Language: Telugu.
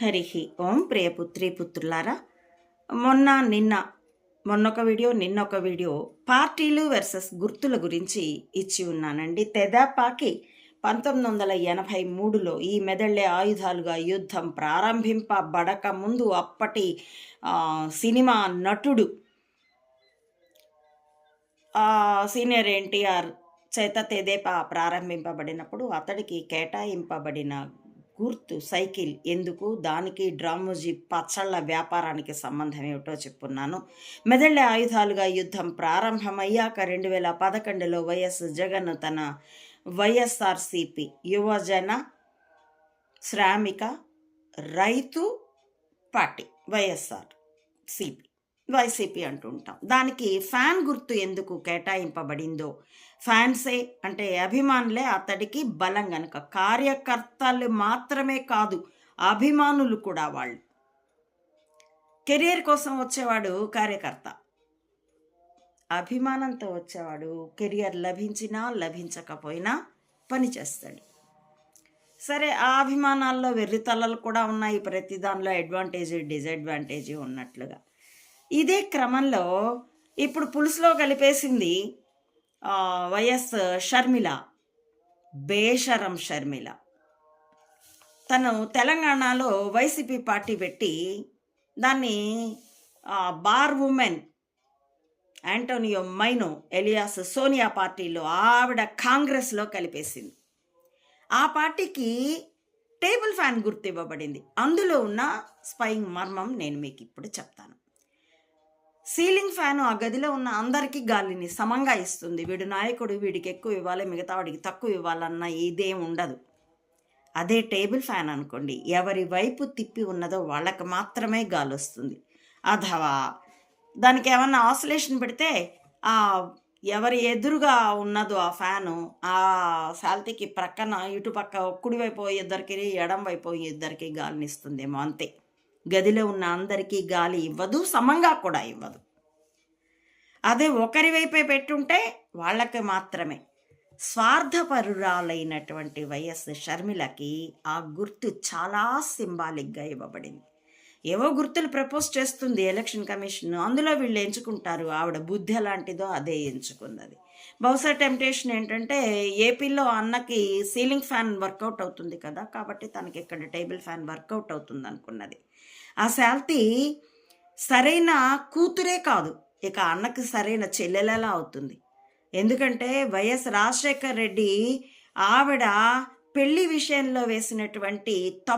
హరి ఓం ప్రియపుత్రి పుత్రులారా. మొన్న నిన్న మొన్నొక వీడియో నిన్నొక వీడియో పార్టీలు వర్సెస్ గుర్తుల గురించి ఇచ్చి ఉన్నానండి. తెదాపాకి పంతొమ్మిది వందల ఎనభై మూడులో ఈ మెదళ్ళే ఆయుధాలుగా యుద్ధం ప్రారంభింపబడక ముందు అప్పటి సినిమా నటుడు సీనియర్ ఎన్టీఆర్ చేత తెదేపా ప్రారంభింపబడినప్పుడు అతడికి కేటాయింపబడిన గుర్తు సైకిల్ ఎందుకు దానికి డ్రామోజీ పచ్చళ్ళ వ్యాపారానికి సంబంధం ఏమిటో చెప్పున్నాను. మెదళ్ళ ఆయుధాలుగా యుద్ధం ప్రారంభమయ్యాక రెండు వేల పదకొండులో వైఎస్ జగన్ తన వైఎస్ఆర్సిపి యువజన శ్రామిక రైతు పార్టీ వైఎస్ఆర్ సిపి వైసీపీ అంటుంటాం. దానికి ఫ్యాన్ గుర్తు ఎందుకు కేటాయింపబడిందో ఫ్యాన్సే అంటే అభిమానులే అతడికి బలం గనక. కార్యకర్తలు మాత్రమే కాదు అభిమానులు కూడా వాళ్ళు. కెరియర్ కోసం వచ్చేవాడు కార్యకర్త. అభిమానంతో వచ్చేవాడు కెరియర్ లభించినా లభించకపోయినా పనిచేస్తాడు సరే ఆ అభిమానాల్లో వెర్రితలలు కూడా ఉన్నాయి. ప్రతి దానిలో అడ్వాంటేజ్ డిసడ్వాంటేజ్ ఉన్నట్లుగా. ఇదే క్రమంలో ఇప్పుడు పులుసులో కలిపేసింది వైఎస్ షర్మిల బేషరం షర్మిల. తను తెలంగాణలో వైసీపీ పార్టీ పెట్టి దాన్ని bar women Antonio Maino alias Sonia పార్టీలో ఆవిడ కాంగ్రెస్లో కలిపేసింది. ఆ పార్టీకి టేబుల్ ఫ్యాన్ గుర్తు ఇవ్వబడింది అందులో ఉన్న స్పైయింగ్ మర్మం నేను మీకు ఇప్పుడు చెప్తాను. సీలింగ్ ఫ్యాన్ ఆ గదిలో ఉన్న అందరికీ గాలిని సమంగా ఇస్తుంది. వీడు నాయకుడు వీడికి ఎక్కువ ఇవ్వాలి మిగతా వాడికి తక్కువ ఇవ్వాలన్న ఇదేం ఉండదు. అదే టేబుల్ ఫ్యాన్ అనుకోండి. ఎవరి వైపు తిప్పి ఉన్నదో వాళ్ళకి మాత్రమే గాలి వస్తుంది అథవా దానికి ఏమన్నా ఆసిలేషన్ పెడితే ఆ ఎవరి ఎదురుగా ఉన్నదో ఆ ఫ్యాను ఆ శాల్తీకి ప్రక్కన ఇటుపక్క కుడివైపు ఇద్దరికి ఎడం వైపు ఇద్దరికి గాలిని ఇస్తుందేమో అంతే. గదిలో ఉన్న అందరికీ గాలి ఇవ్వదు సమంగా కూడా ఇవ్వదు. అదే ఒకరి వైపే పెట్టుంటే వాళ్ళకి మాత్రమే. స్వార్థపరురాలైనటువంటి వైఎస్ షర్మిలకి ఆ గుర్తు చాలా సింబాలిక్గా ఇవ్వబడింది. ఏవో గుర్తులు ప్రపోజ్ చేస్తుంది ఎలక్షన్ కమిషన్. అందులో వీళ్ళు ఎంచుకుంటారు. ఆవిడ బుద్ధి ఎలాంటిదో అదే ఎంచుకున్నది బహుశా టెంప్టేషన్ ఏంటంటే ఏపీలో అన్నకి సీలింగ్ ఫ్యాన్ వర్కౌట్ అవుతుంది కదా కాబట్టి తనకి ఇక్కడ టేబుల్ ఫ్యాన్ వర్కౌట్ అవుతుంది అనుకున్నది. ఆ శాల్తీ సరైన కూతురే కాదు. ఇక అన్నకి సరైన చెల్లెలలా అవుతుంది. ఎందుకంటే వైఎస్ రాజశేఖర్ రెడ్డి ఆవిడ పెళ్ళి విషయంలో వేసినటువంటి తప్పు